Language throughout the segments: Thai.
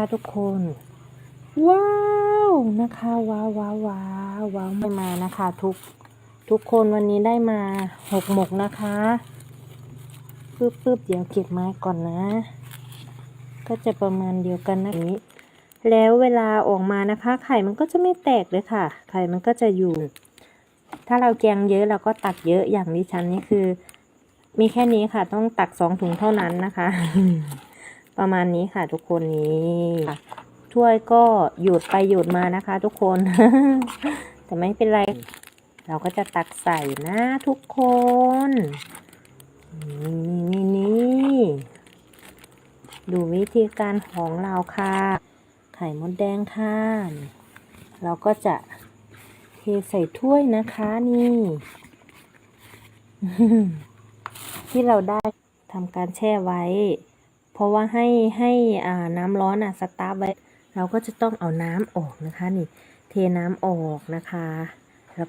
นะคะทุกคน ว้าวนะคะว้าวว้าวว้าวว้าวไม่มานะคะทุกทุกคนวันนี้ได้มาหกหมกนะคะปึ๊บปึ๊บเดี๋ยวเก็บไม้ก่อนนะ ก็จะประมาณเดียวกันนะนี้ แล้วเวลาออกมานะคะ ไข่มันก็จะไม่แตกเลยค่ะ ไข่มันก็จะอยู่ ถ้าเราแกงเยอะเราก็ตักเยอะอย่างดิฉันนี่คือ มีแค่นี้ค่ะ ต้องตักสองถุงเท่านั้นนะคะ ประมาณนี้ค่ะทุกคนนี้ค่ะถ้วยก็หยุดไปหยุดมานะคะ ทุกคน แต่ไม่เป็นไร เราก็จะตักใส่นะทุกคน นี่นี่นี่ดูวิธีการของเราค่ะ ไข่มดแดงค่ะนี่เราก็จะเทใส่ถ้วยนะคะนี่ ที่เราได้ทำการแช่ไว้เพ ราะว่าให้ให้อ่าน้ำร้อนอะสตาร์ไว้ เราก็จะต้องเอาน้ำออกนะคะนี่ เทน้ำออกนะคะแล้ว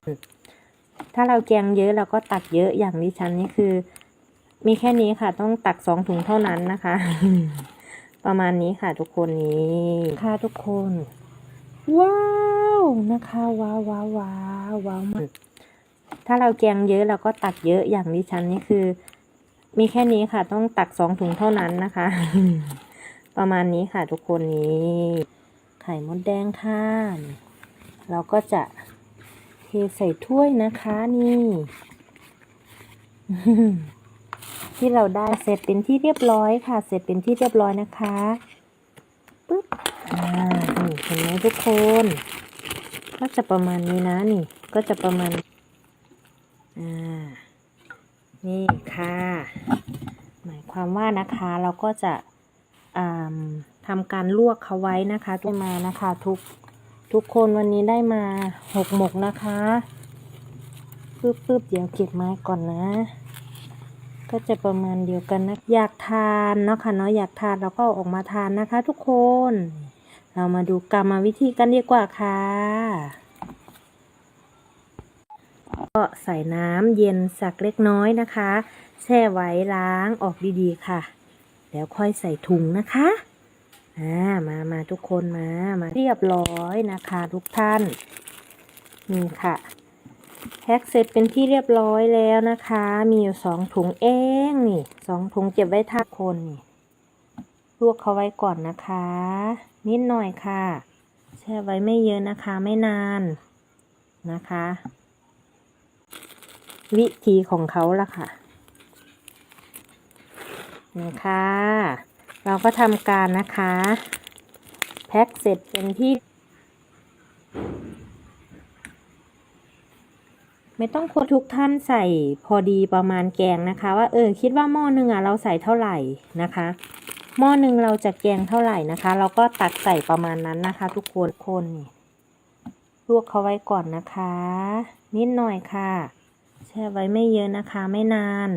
ถ้าเราแกงเยอะเราก็ตักเยอะอย่างดิฉันนี่คือ มีแค่นี้ค่ะ ต้องตักสองถุงเท่านั้นนะคะ ประมาณนี้ค่ะทุกคนนี้ค่ะทุกคน ว้าวนะคะว้าวว้าวว้าวว้าวมากถ้าเราแกงเยอะเราก็ตักเยอะอย่างดิฉันนี่คือ มีแค่นี้ค่ะ ต้องตักสองถุงเท่านั้นนะคะ ประมาณนี้ค่ะทุกคนนี้ ไข่มดแดงค่ะนี่เราก็จะเทใส่ถ้วยนะคะนี่ ที่เราได้เสร็จเป็นที่เรียบร้อยค่ะ เสร็จเป็นที่เรียบร้อยนะคะปึ๊บอ่านี่เห็นไหมทุกคน ก็จะประมาณนี้นะนี่ ก็จะประมาณอ่า นี่ค่ะ หมายความว่านะคะเราก็จะอ่าทำการลวกเขาไว้นะคะได้มานะคะ ทุกทุกคนวันนี้ได้มาหกหมกนะคะปึ๊บปึ๊บเดี๋ยวเก็บไม้ก่อนนะ ก็จะประมาณเดียวกันนะ อยากทานเนาะค่ะเนาะอยากทานเราก็อออกมาทานนะคะ ทุกคน เรามาดูกรรมวิธีกันดีกว่าค่ะ ก็ใส่น้ำเย็นสักเล็กน้อยนะคะ แช่ไว้ล้างออกดีๆค่ะ แล้วค่อยใส่ถุงนะคะอ่ามามาทุกคนมามาเรียบร้อยนะคะ ทุกท่านนี่ค่ะแพ็กเสร็จเป็นที่เรียบร้อยแล้วนะคะ มีอยู่สองถุงเองนี่สองถุงเก็บไว้ทาคนนี่ลวกเขาไว้ก่อนนะคะ นิดหน่อยค่ะ แช่ไว้ไม่เยอะนะคะไม่นานนะคะ วิธีของเขาละค่ะนี่ค่ะเราก็ทำการนะคะ แพ็กเสร็จเป็นที่ไม่ต้องคนทุกท่านใส่พอดีประมาณแกงนะคะ ว่าเออคิดว่าหม้อหนึ่งอะเราใส่เท่าไหร่นะคะ หม้อหนึ่งเราจะแกงเท่าไหร่นะคะ เราก็ตักใส่ประมาณนั้นนะคะ ทุกคนคนนี่ลวกเขาไว้ก่อนนะคะ นิดหน่อยค่ะ แช่ไว้ไม่เยอะนะคะ ไม่นาน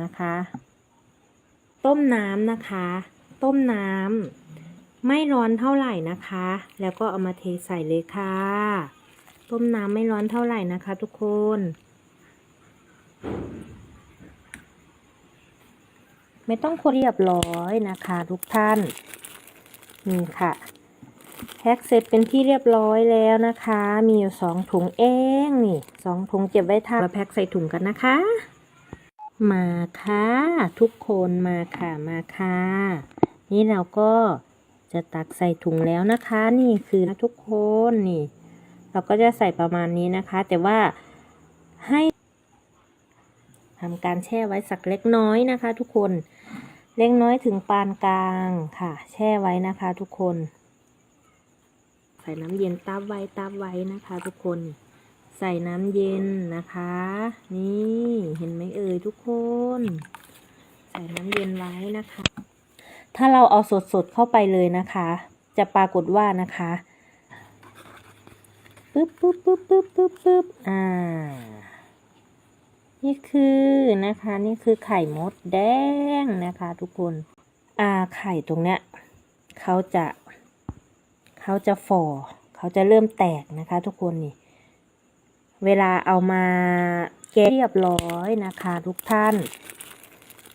นะคะ ต้มน้ำนะคะ ต้มน้ำไม่ร้อนเท่าไหร่นะคะ แล้วก็เอามาเทใส่เลยค่ะ ต้มน้ำไม่ร้อนเท่าไหร่นะคะ ทุกคนไม่ต้องคนเรียบร้อยนะคะ ทุกท่าน นี่ค่ะ แพ็กเสร็จเป็นที่เรียบร้อยแล้วนะคะ มีอยู่สองถุงเองนี่สองถุงเก็บไว้ทานแล้วแพ็กใส่ถุงกันนะคะ มาค่ะทุกคนมาค่ะมาค่ะนี่เราก็จะตักใส่ถุงแล้วนะคะ นี่คือทุกคนนี่ เราก็จะใส่ประมาณนี้นะคะ แต่ว่าให้ทำการแช่ไว้สักเล็กน้อยนะคะ ทุกคน เล็กน้อยถึงปานกลางค่ะ แช่ไว้นะคะ ทุกคน ใส่น้ำเย็นตาบไว้ตาบไว้นะคะทุกคน ใส่น้ำเย็นนะคะ นี่เห็นไหมเอ่ยทุกคน ใส่น้ำเย็นไว้นะคะ ถ้าเราเอาสดๆเข้าไปเลยนะคะ จะปรากฏว่านะคะปึ๊บปึ๊บปึ๊บปึ๊บปึ๊บปึ๊บอ่า นี่คือนะคะ นี่คือไข่มดแดงนะคะ ทุกคน อ่าไข่ตรงเนี้ยเขาจะ เขาจะฝ่อเขาจะเริ่มแตกนะคะ ทุกคนนี่ เวลาเอามาแกะเรียบร้อยนะคะ ทุกท่าน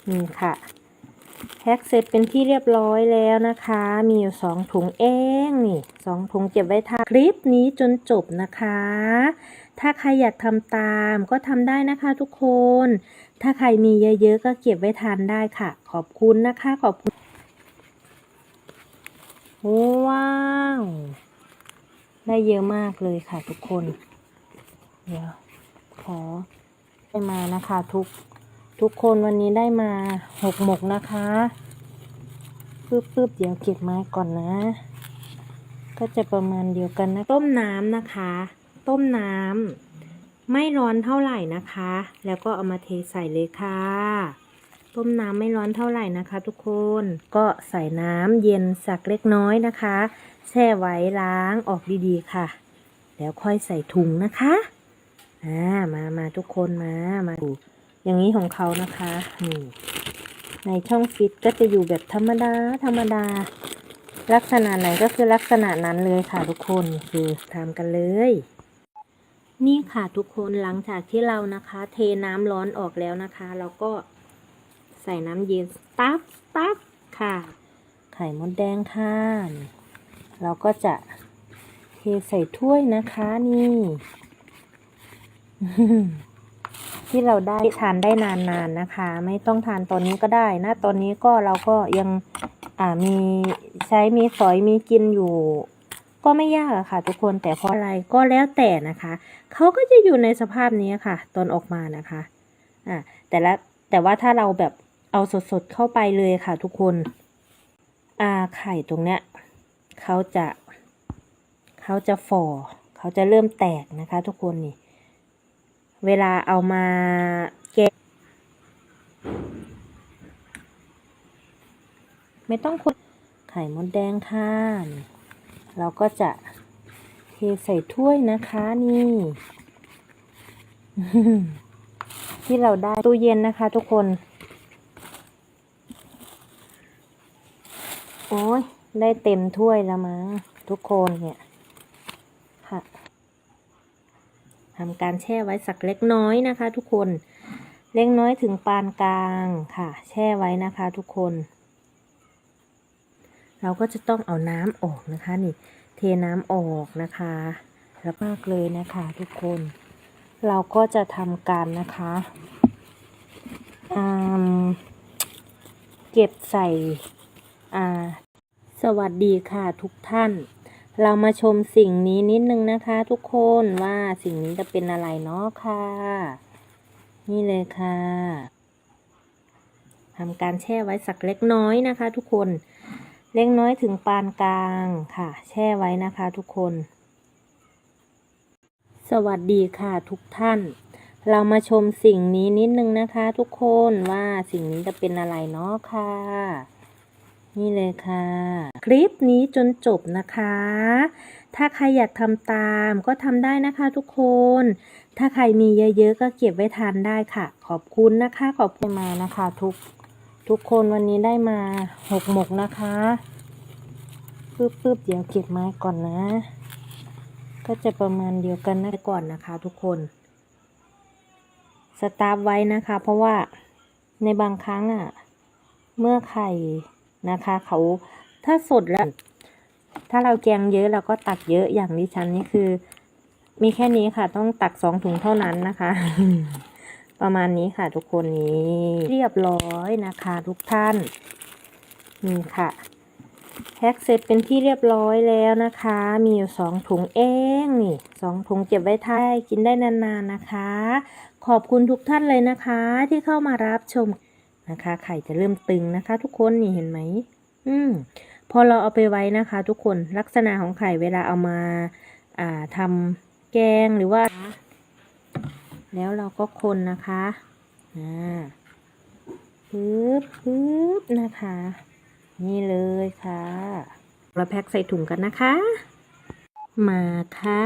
นี่ค่ะแพ็พ็คเสร็จเป็นที่เรียบร้อยแล้วนะคะ มีอยู่สองถุงเองนี่สองถุงเก็บไว้ทานคลิปนี้จนจบนะคะ ถ้าใครอยากทำตามก็ทำได้นะคะทุกคน ถ้าใครมีเยอะๆก็เก็บไว้ทานได้ค่ะ ขอบคุณนะคะ ขอบคุณ ว้าว ได้เยอะมากเลยค่ะทุกคน เดี๋ยว ขอได้มานะคะทุกทุกคนวันนี้ได้มาหกหมกนะคะปึ๊บปึ๊บเดี๋ยวเก็บไม้ก่อนนะ ก็จะประมาณเดียวกันนะ ต้มน้ำนะคะ ต้มน้ำไม่ร้อนเท่าไหร่นะคะ แล้วก็เอามาเทใส่เลยค่ะ ต้มน้ำไม่ร้อนเท่าไหร่นะคะ ทุกคนก็ใส่น้ำเย็นสักเล็กน้อยนะคะ แช่ไว้ล้างออกดีๆค่ะ แล้วค่อยใส่ถุงนะคะอ่ามามาทุกคนมามาดูอย่างนี้ของเขานะคะนี่ในช่องฟิตก็จะอยู่แบบธรรมดาธรรมดา ลักษณะไหนก็คือลักษณะนั้นเลยค่ะทุกคนคือทำกันเลยนี่ค่ะทุกคนหลังจากที่เรานะคะ เทน้ำร้อนออกแล้วนะคะ เราก็ ส่น้ำเย็นตับตับค่ะ ไข่มดแดงค่ะเราก็จะเทใส่ถ้วยนะคะนี่ที่เราได้ทานได้นานๆนะคะ ไม่ต้องทานตอนนี้ก็ได้นะตอนนี้ก็เราก็ยังอ่ามีใช้มีสอยมีกินอยู่ ก็ไม่ยากอะค่ะ ทุกคนแต่เพราะอะไรก็แล้วแต่นะคะเขาก็จะอยู่ในสภาพนี้ค่ะ ตอนออกมานะคะ อ่าแต่ละแต่ว่าถ้าเราแบบ เอาสดๆเข้าไปเลยค่ะทุกคนอาไข่ตรงเนี้ยเขาจะเขาจะฝ่อเขาจะเริ่มแตกนะคะทุกคนนี่ เวลาเอามาแกะไม่ต้องคนไข่มดแดงค่ะเราก็จะเทใส่ถ้วยนะคะนี่ ที่เราได้ตู้เย็นนะคะทุกคน โอ้ย ได้เต็มถ้วยแล้วมั้งทุกคนเนี่ยค่ะทำการแช่ไว้สักเล็กน้อยนะคะ ทุกคนเล็กน้อยถึงปานกลางค่ะ แช่ไว้นะคะ ทุกคน เราก็จะต้องเอาน้ำออกนะคะนี่ เทน้ำออกนะคะแล้วมากเลยนะคะทุกคน เราก็จะทำการนะคะอืมเก็บใส่อ่า สวัสดีค่ะทุกท่าน เรามาชมสิ่งนี้นิดนึงนะคะทุกคนว่าสิ่งนี้จะเป็นอะไรเนาะค่ะ นี่เลยค่ะทำการแช่ไว้สักเล็กน้อยนะคะ ทุกคนเล็กน้อยถึงปานกลางค่ะ แช่ไว้นะคะทุกคน สวัสดีค่ะทุกท่าน เรามาชมสิ่งนี้นิดนึงนะคะ ทุกคนว่าสิ่งนี้จะเป็นอะไรเนาะค่ะ นี่เลยค่ะ คลิปนี้จนจบนะคะ ถ้าใครอยากทำตามก็ทำได้นะคะทุกคน ถ้าใครมีเยอะๆก็เก็บไว้ทานได้ค่ะ ขอบคุณนะคะ ขอบคุณมานะคะ ทุกทุกคนวันนี้ได้มาหกหมกนะคะปึ๊บปึ๊บเดี๋ยวเก็บไม้ก่อนนะ ก็จะประมาณเดียวกันนะก่อนนะคะ ทุกคนสตาร์ไว้นะคะ เพราะว่าในบางครั้งอะ เมื่อไข่ นะคะ เขาถ้าสดแล้ว ถ้าเราแกงเยอะเราก็ตักเยอะอย่างดิฉันนี่คือ มีแค่นี้ค่ะ ต้องตักสองถุงเท่านั้นนะคะ ประมาณนี้ค่ะทุกคนนี้เรียบร้อยนะคะ ทุกท่านนี่ค่ะแพ็คเสร็จเป็นที่เรียบร้อยแล้วนะคะ มีอยู่สองถุงเองนี่สองถุงเก็บไว้ท้านกินได้นานๆนะคะ ขอบคุณทุกท่านเลยนะคะ ที่เข้ามารับชม นะคะ ไข่จะเริ่มตึงนะคะ ทุกคนนี่เห็นไหมอืมพอเราเอาไปไว้นะคะ ทุกคนลักษณะของไข่เวลาเอามาอ่าทำแกงหรือว่า แล้วเราก็คนนะคะอ่าปึ๊บปึ๊บนะคะ นี่เลยค่ะ เราแพ็คใส่ถุงกันนะคะ มาค่ะ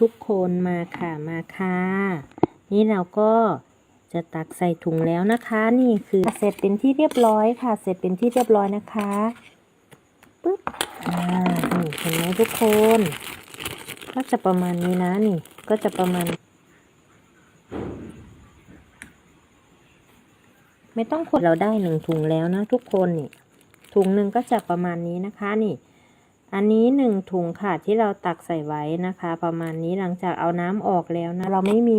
ทุกคนมาค่ะมาค่ะ นี่เราก็ จะตักใส่ถุงแล้วนะคะ นี่คือเสร็จเป็นที่เรียบร้อยค่ะ เสร็จเป็นที่เรียบร้อยนะคะปึ๊บอ่านี่เห็นไหมทุกคน ก็จะประมาณนี้นะนี่ ก็จะประมาณ ไม่ต้องคนเราได้หนึ่งถุงแล้วนะทุกคนนี่ถุงหนึ่งก็จะประมาณนี้นะคะนี่ อันนี้หนึ่งถุงค่ะที่เราตักใส่ไว้นะคะ ประมาณนี้หลังจากเอาน้ำออกแล้วนะเราไม่มี